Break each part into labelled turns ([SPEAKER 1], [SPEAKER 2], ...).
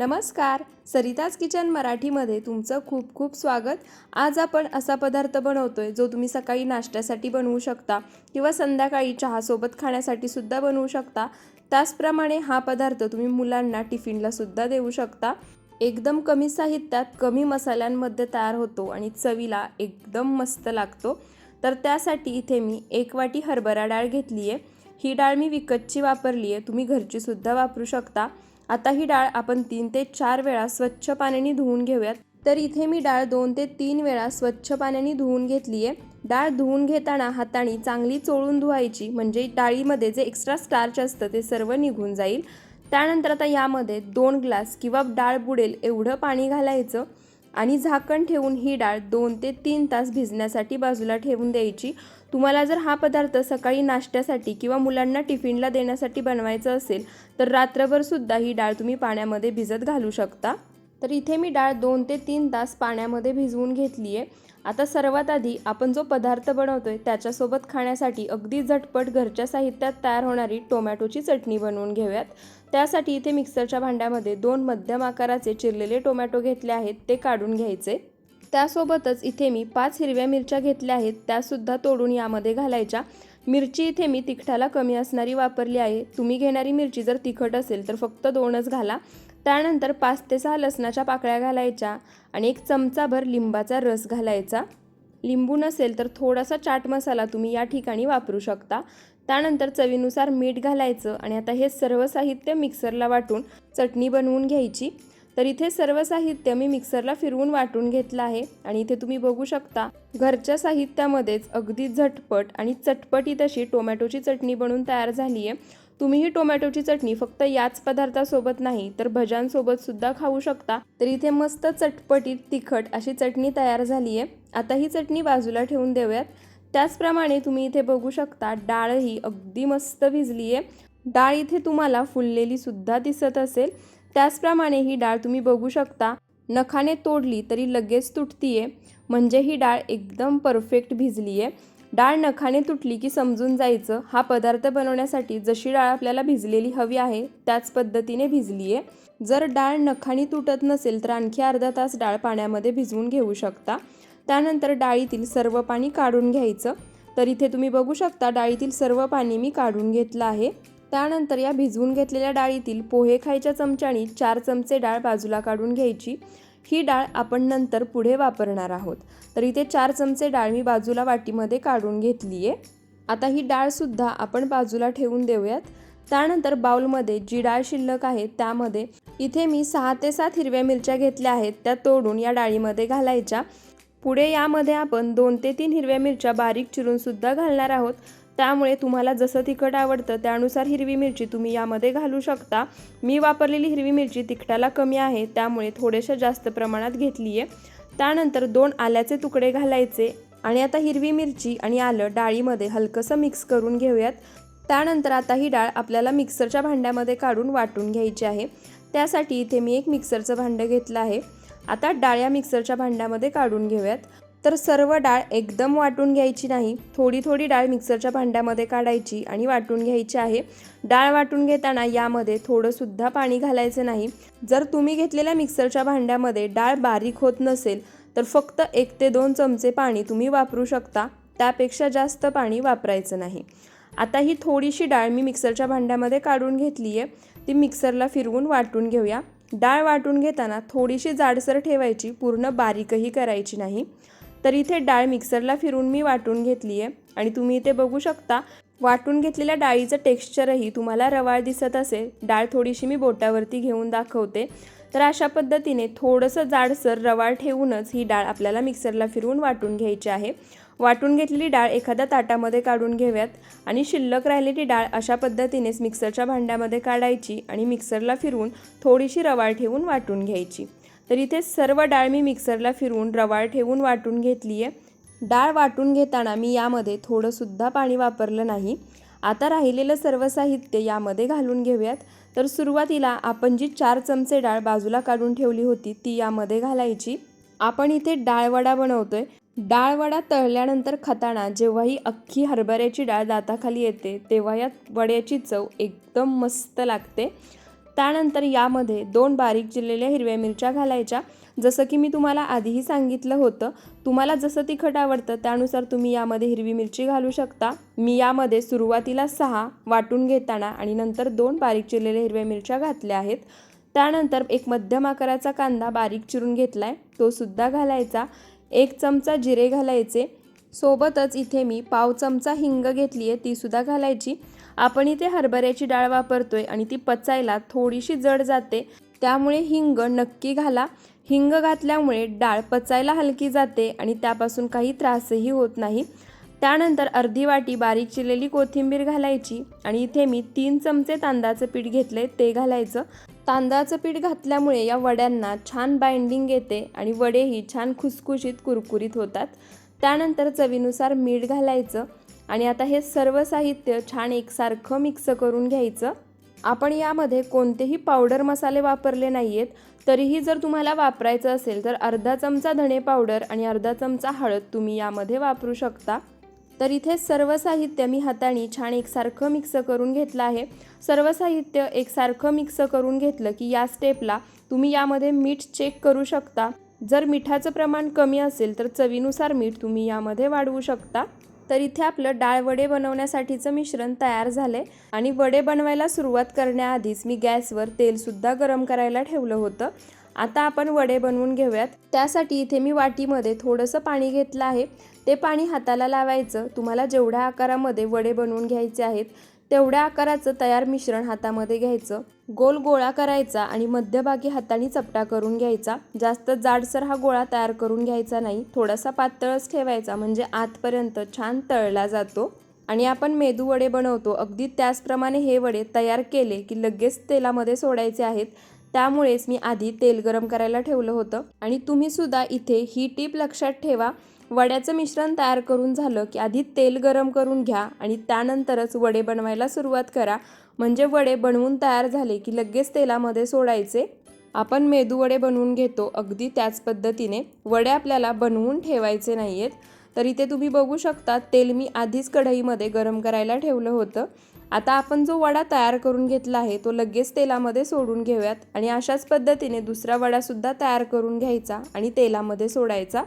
[SPEAKER 1] नमस्कार. सरिताज किचन मराठीमध्ये तुमचं खूप खूप स्वागत. आज आपण असा पदार्थ बनवतोय जो तुम्ही सकाळी नाश्त्यासाठी बनवू शकता किंवा संध्याकाळी चहासोबत खाण्यासाठी सुद्धा बनवू शकता. त्याचप्रमाणे हा पदार्थ तुम्ही मुलांना टिफिनला सुद्धा देऊ शकता. एकदम कमी साहित्यात कमी मसाल्यांमध्ये तयार होतो आणि चवीला एकदम मस्त लागतो. तर त्यासाठी इथे मी एक वाटी हरभरा डाळ घेतली आहे ही डाळ मी विकतची वापरली आहे तुम्ही घरचीसुद्धा वापरू शकता. आता ही डाळ आपण तीन ते चार वेळा स्वच्छ पाण्याने धुवून घेऊयात. तर इथे मी डाळ दोन ते तीन वेळा स्वच्छ पाण्याने धुवून घेतली आहे डाळ धुवून घेताना हाताने चांगली चोळून धुवायची म्हणजे डाळीमध्ये जे एक्स्ट्रा स्टार्च असतं ते सर्व निघून जाईल. त्यानंतर आता यामध्ये दोन ग्लास किंवा डाळ बुडेल एवढं पाणी घालायचं आणि झाकण ठेवून ही डाळ दोन ते तीन तास भिजण्यासाठी बाजूला ठेवून द्यायची. तुम्हाला जर हा पदार्थ सकाळी नाश्त्यासाठी किंवा मुलांना टिफिनला देण्यासाठी बनवायचं असेल तर रात्रभर सुद्धा ही डाळ तुम्ही पाण्यामध्ये भिजत घालू शकता. तर इथे मी डाळ दोन ते तीन तास पाण्यामध्ये भिजवून घेतली आहे आता सर्वात आधी आपण जो पदार्थ बनवतोय त्याच्यासोबत खाण्यासाठी अगदी झटपट घरच्या साहित्यात तयार होणारी टोमॅटोची चटणी बनवून घेऊयात. त्यासाठी इथे मिक्सरच्या भांड्यामध्ये दोन मध्यम आकाराचे चिरलेले टोमॅटो घेतले आहेत ते काढून घ्यायचे. त्यासोबतच इथे मी पाच हिरव्या मिरच्या घेतल्या आहेत त्यासुद्धा तोडून यामध्ये घालायच्या. मिरची इथे मी तिखटाला कमी असणारी वापरली आहे. तुम्ही घेणारी मिरची जर तिखट असेल तर फक्त दोनच घाला. त्यानंतर पाच ते सहा लसणाच्या पाकळ्या घालायच्या आणि एक चमचाभर लिंबाचा रस घालायचा. लिंबू नसेल तर थोडासा चाट मसाला तुम्ही या ठिकाणी वापरू शकता. त्यानंतर चवीनुसार मीठ घालायचं आणि आता हे सर्व साहित्य मिक्सरला वाटून चटणी बनवून घ्यायची. तर इथे सर्व साहित्य मी मिक्सरला फिरवून वाटून घेतलं आहे आणि इथे तुम्ही बघू शकता घरच्या साहित्यामध्येच अगदी झटपट आणि चटपटीत अशी टोमॅटोची चटणी बनवून तयार झाली आहे. तुम्ही ही टोमॅटोची चटणी फक्त याच पदार्थासोबत नाही तर भज्यांसोबत सुद्धा खाऊ शकता. तर इथे मस्त चटपटीत तिखट अशी चटणी तयार झाली आहे. आता ही चटणी बाजूला ठेवून देऊयात. त्याचप्रमाणे तुम्ही इथे बघू शकता डाळ ही अगदी मस्त भिजली आहे. डाळ इथे तुम्हाला फुललेली सुद्धा दिसत असेल. त्याचप्रमाणे ही डाळ तुम्ही बघू शकता. नखाने तोडली तरी लगेच तुटतीये. म्हणजे ही डाळ एकदम परफेक्ट भिजली आहे डाळ नखाने तुटली की समजून जायचं. हा पदार्थ बनवण्यासाठी जशी डाळ आपल्याला भिजलेली हवी आहे त्याच पद्धतीने भिजली आहे जर डाळ नखाने तुटत नसेल तर आणखी अर्धा तास डाळ पाण्यामध्ये भिजवून घेऊ शकता. त्यानंतर डाळीतील सर्व पाणी काढून घ्यायचं. तर इथे तुम्ही बघू शकता डाळीतील सर्व पाणी मी काढून घेतलं आहे. त्यानंतर या भिजवून घेतलेल्या डाळीतील पोहे खायच्या चमच्यानी चार चमचे डाळ बाजूला काढून घ्यायची. ही डाळ आपण नंतर पुढे वापरणार आहोत. तर इथे चार चमचे डाळ मी बाजूला वाटीमध्ये काढून घेतली आहे आता ही डाळसुद्धा आपण बाजूला ठेवून देऊयात. त्यानंतर बाउलमध्ये जी डाळ शिल्लक आहे त्यामध्ये इथे मी सहा ते सात हिरव्या मिरच्या घेतल्या आहेत. त्या तोडून या डाळीमध्ये घालायच्या. पुढे यामध्ये आपण दोन ते तीन हिरव्या मिरच्या बारीक चिरून सुद्धा घालणार आहोत. त्यामुळे तुम्हाला जसं तिखट आवडतं त्यानुसार हिरवी मिरची तुम्ही यामध्ये घालू शकता. मी वापरलेली हिरवी मिरची तिखटाला कमी आहे त्यामुळे थोडेशा जास्त प्रमाणात घेतली आहे. त्यानंतर दोन आल्याचे तुकडे घालायचे आणि आता हिरवी मिरची आणि आलं डाळीमध्ये हलकंसं मिक्स करून घेऊयात. त्यानंतर आता ही डाळ आपल्याला मिक्सरच्या भांड्यामध्ये काढून वाटून घ्यायची आहे. त्यासाठी इथे मी एक मिक्सरचं भांडं घेतलं आहे. आता डाळ या मिक्सरच्या भांड्यामध्ये काढून घेऊयात. तर सर्व डाळ एकदम वाटून घ्यायची नाही. थोडी थोडी डाळ मिक्सरच्या भांड्यामध्ये काढायची आणि वाटून घ्यायची आहे. डाळ वाटून घेताना यामध्ये थोडंसुद्धा पाणी घालायचं नाही. जर तुम्ही घेतलेल्या मिक्सरच्या भांड्यामध्ये डाळ बारीक होत नसेल तर फक्त एक ते दोन चमचे पाणी तुम्ही वापरू शकता. त्यापेक्षा जास्त पाणी वापरायचं नाही. आता ही थोडीशी डाळ मी मिक्सरच्या भांड्यामध्ये काढून घेतली आहे. ती मिक्सरला फिरवून वाटून घेऊया. डाळ वाटून घेताना थोडीशी जाडसर ठेवायची पूर्ण बारीकही करायची नाही. तर इथे डाळ मिक्सरला फिरून मी वाटून घेतली आहे आणि तुम्ही इथे बघू शकता वाटून घेतलेल्या डाळीचं टेक्स्चरही तुम्हाला रवाळ दिसत असेल. डाळ थोडीशी मी बोटावरती घेऊन दाखवते. तर अशा पद्धतीने थोडंसं जाडसर रवाळ ठेवूनच ही डाळ आपल्याला मिक्सरला फिरवून वाटून घ्यायची आहे. वाटून घेतलेली डाळ एखाद्या ताटामध्ये काढून घेऊयात. आणि शिल्लक राहिलेली डाळ अशा पद्धतीनेच मिक्सरच्या भांड्यामध्ये काढायची आणि मिक्सरला फिरवून थोडीशी रवाळ ठेवून वाटून घ्यायची. तर इथे सर्व डाळ मी मिक्सरला फिरवून रवाळ ठेवून वाटून घेतली आहे डाळ वाटून घेताना मी यामध्ये थोडंसुद्धा पाणी वापरलं नाही. आता राहिलेलं सर्व साहित्य यामध्ये घालून घेऊयात. तर सुरुवातीला आपण जी चार चमचे डाळ बाजूला काढून ठेवली होती ती यामध्ये घालायची. आपण इथे डाळवडा बनवतोय. डाळवडा तळल्यानंतर खाताना जेव्हा ही अख्खी हरभऱ्याची डाळ दाताखाली येते तेव्हा या वड्याची चव एकदम मस्त लागते. त्यानंतर यामध्ये दोन बारीक चिरलेल्या हिरव्या मिरच्या घालायच्या. जसं की मी तुम्हाला आधीही सांगितलं होतं तुम्हाला जसं तिखट आवडतं त्यानुसार तुम्ही यामध्ये हिरवी मिरची घालू शकता. मी यामध्ये सुरुवातीला सहा वाटून घेताना आणि नंतर दोन बारीक चिरलेल्या हिरव्या मिरच्या घातल्या आहेत. त्यानंतर एक मध्यम आकाराचा कांदा बारीक चिरून घेतला आहे तो सुद्धा घालायचा. एक चमचा जिरे घालायचे. सोबतच इथे मी पाव चमचा हिंग घेतली आहे तीसुद्धा घालायची. आपण इथे हरभऱ्याची डाळ वापरतोय आणि ती पचायला थोडीशी जड जाते त्यामुळे हिंग नक्की घाला. हिंग घातल्यामुळे डाळ पचायला हलकी जाते आणि त्यापासून काही त्रासही होत नाही. त्यानंतर अर्धी वाटी बारीक चिरलेली कोथिंबीर घालायची आणि इथे मी तीन चमचे तांदळाचं पीठ घेतले ते घालायचं. तांदळाचं पीठ घातल्यामुळे या वड्यांना छान बाइंडिंग येते आणि वडेही छान खुसखुशीत कुरकुरीत होतात. त्यानंतर चवीनुसार मीठ घालायचं आणि आता हे सर्व साहित्य छान एकसारखं मिक्स करून घ्यायचं. आपण यामध्ये कोणतेही पावडर मसाले वापरले नाही आहेत तरीही जर तुम्हाला वापरायचं असेल तर अर्धा चमचा धणे पावडर आणि अर्धा चमचा हळद तुम्ही यामध्ये वापरू शकता. तर इथे सर्व साहित्य मी हाताने छान एकसारखं मिक्स करून घेतलं आहे. सर्व साहित्य एकसारखं मिक्स करून घेतलं की या स्टेपला तुम्ही यामध्ये मीठ चेक करू शकता. जर मिठाचं प्रमाण कमी असेल तर चवीनुसार मीठ तुम्ही यामध्ये वाढवू शकता. तर इथे आपलं डाळ वडे बनवण्यासाठीचं मिश्रण तयार झाले आणि वडे बनवायला सुरुवात करण्याआधीच मी गॅसवर तेलसुद्धा गरम करायला ठेवलं होतं. आता आपण वडे बनवून घेऊयात. त्यासाठी इथे मी वाटीमध्ये थोडंसं पाणी घेतलं आहे. ते पाणी हाताला लावायचं. तुम्हाला जेवढ्या आकारामध्ये वडे बनवून घ्यायचे आहेत तेवढ्या आकाराचं तयार मिश्रण हातामध्ये घ्यायचं. गोल गोळा करायचा आणि मध्यभागी हाताने चपटा करून घ्यायचा. जास्त जाडसर हा गोळा तयार करून घ्यायचा नाही. थोडासा पातळच ठेवायचा म्हणजे आतपर्यंत छान तळला जातो. आणि आपण मेदू वडे बनवतो. अगदी त्याचप्रमाणे हे वडे तयार केले की लगेच तेलामध्ये सोडायचे आहेत. त्यामुळेच मी आधी तेल गरम करायला ठेवलं होतं. आणि तुम्ही सुद्धा इथे ही टीप लक्षात ठेवा. वड्याचं मिश्रण तयार करून झालं की आधी तेल गरम करून घ्या आणि त्यानंतरच वडे बनवायला सुरुवात करा. म्हणजे वडे बनवून तयार झाले की लगेच तेलामध्ये सोडायचे. आपण मेदू वडे बनवून घेतो अगदी त्याच पद्धतीने. वडे आपल्याला बनवून ठेवायचे नाही आहेत तर इथे तुम्ही बघू शकता तेल मी आधीच कढईमध्ये गरम करायला ठेवलं होतं. आता आपण जो वडा तयार करून घेतला आहे तो लगेच तेलामध्ये सोडून घेऊयात आणि अशाच पद्धतीने दुसरा वडासुद्धा तयार करून घ्यायचा आणि तेलामध्ये सोडायचा.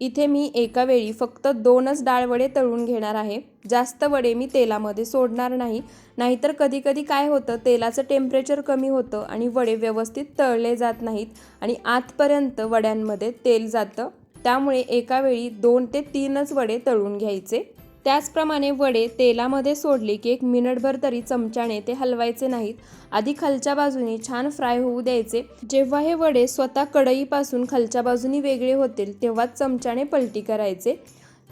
[SPEAKER 1] इथे मी एका वेळी फक्त दोनच डाळ वडे तळून घेणार आहे. जास्त वडे मी तेलामध्ये सोडणार नाही. नाहीतर कधीकधी काय होतं तेलाचं टेम्परेचर कमी होतं आणि वडे व्यवस्थित तळले जात नाहीत आणि आतपर्यंत वड्यांमध्ये तेल जातं. त्यामुळे एका वेळी दोन ते तीनच वडे तळून घ्यायचे. त्याचप्रमाणे वडे तेलामध्ये सोडले की एक मिनिटभर तरी चमच्याने ते हलवायचे नाहीत. आधी खालच्या बाजूनी छान फ्राय होऊ द्यायचे. जेव्हा हे वडे स्वतः कढईपासून खालच्या बाजूनी वेगळे होतील तेव्हाच चमच्याने पलटी करायचे.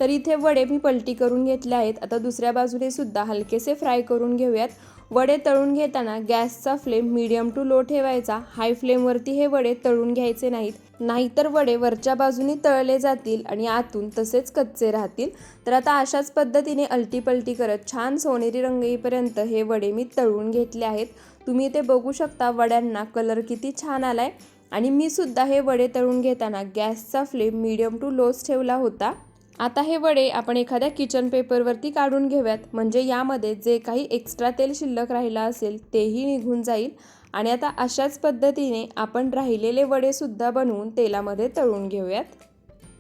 [SPEAKER 1] तर इथे वडे मी पलटी करून घेतले आहेत. आता दुसऱ्या बाजूने सुद्धा हलकेसे फ्राय करून घेऊयात. वडे तळून घेताना गॅसचा फ्लेम मीडियम टू लो ठेवायचा. हाय फ्लेमवरती हे वडे तळून घ्यायचे नाहीत. नाहीतर वडे वरच्या बाजूने तळले जातील आणि आतून तसेच कच्चे राहतील. तर आता अशाच पद्धतीने अलटीपलटी करत छान सोनेरी रंग येईपर्यंत हे वडे मी तळून घेतले आहेत. तुम्ही ते बघू शकता वड्यांना कलर किती छान आलाय. आणि मी सुद्धा हे वडे तळून घेताना गॅसचा फ्लेम मीडियम टू लोच ठेवला होता. आता हे वडे आपण एखाद्या किचन पेपरवरती काढून घेऊयात. म्हणजे यामध्ये जे काही एक्स्ट्रा तेल शिल्लक राहिलं असेल तेही निघून जाईल. आणि आता अशाच पद्धतीने आपण राहिलेले वडेसुद्धा बनवून तेलामध्ये तळून घेऊयात.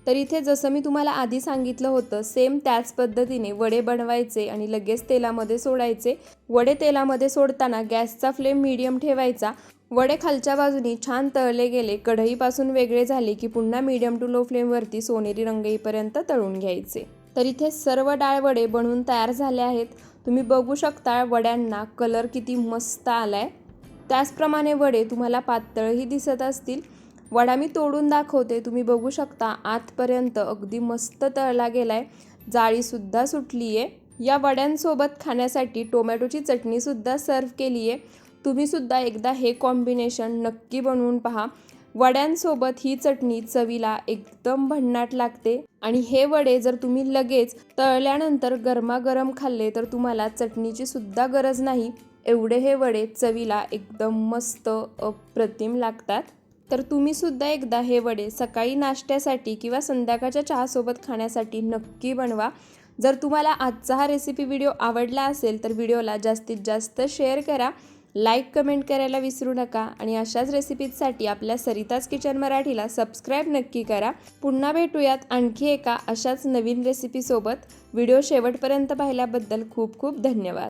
[SPEAKER 1] तर इथे जसं मी तुम्हाला आधी सांगितलं होतं सेम त्याच पद्धतीने वडे बनवायचे आणि लगेच तेलामध्ये सोडायचे. वडे तेलामध्ये सोडताना गॅसचा फ्लेम मीडियम ठेवायचा. वडे खालच्या बाजूनी छान तळले गेले. कढईपासून वेगळे झाले की पुन्हा मीडियम टू लो फ्लेमवरती सोनेरी रंग येईपर्यंत तळून घ्यायचे. तर इथे सर्व डाळ वडे बनवून तयार झाले आहेत. तुम्ही बघू शकता वड्यांना कलर किती मस्त आलाय. त्याचप्रमाणे वडे तुम्हाला पातळही दिसत असतील. वडा मी तोडून दाखवते. तुम्ही बघू शकता आतपर्यंत अगदी मस्त तळला गेलाय. जाळीसुद्धा सुटली आहे या वड्यांसोबत खाण्यासाठी टोमॅटोची चटणीसुद्धा सर्व केली आहे तुम्हीसुद्धा एकदा हे कॉम्बिनेशन नक्की बनवून पहा. वड्यांसोबत ही चटणी चवीला एकदम भन्नाट लागते. आणि हे वडे जर तुम्ही लगेच तळल्यानंतर गरमागरम खाल्ले तर तुम्हाला चटणीची सुद्धा गरज नाही. एवढे हे वडे चवीला एकदम मस्त अप्रतिम लागतात. तर तुम्ही सुद्धा एकदा हे वडे सकाळी नाश्त्यासाठी किंवा संध्याकाळच्या चहासोबत खाण्यासाठी नक्की बनवा. जर तुम्हाला आजचा हा रेसिपी व्हिडिओ आवडला असेल तर व्हिडिओला जास्तीत जास्त शेअर करा. लाईक कमेंट करायला विसरू नका आणि अशाच रेसिपीजसाठी आपल्या सरिताज किचन मराठीला सबस्क्राईब नक्की करा. पुन्हा भेटूयात आणखी एका अशाच नवीन रेसिपीसोबत. व्हिडिओ शेवटपर्यंत पाहिल्याबद्दल खूप खूप धन्यवाद.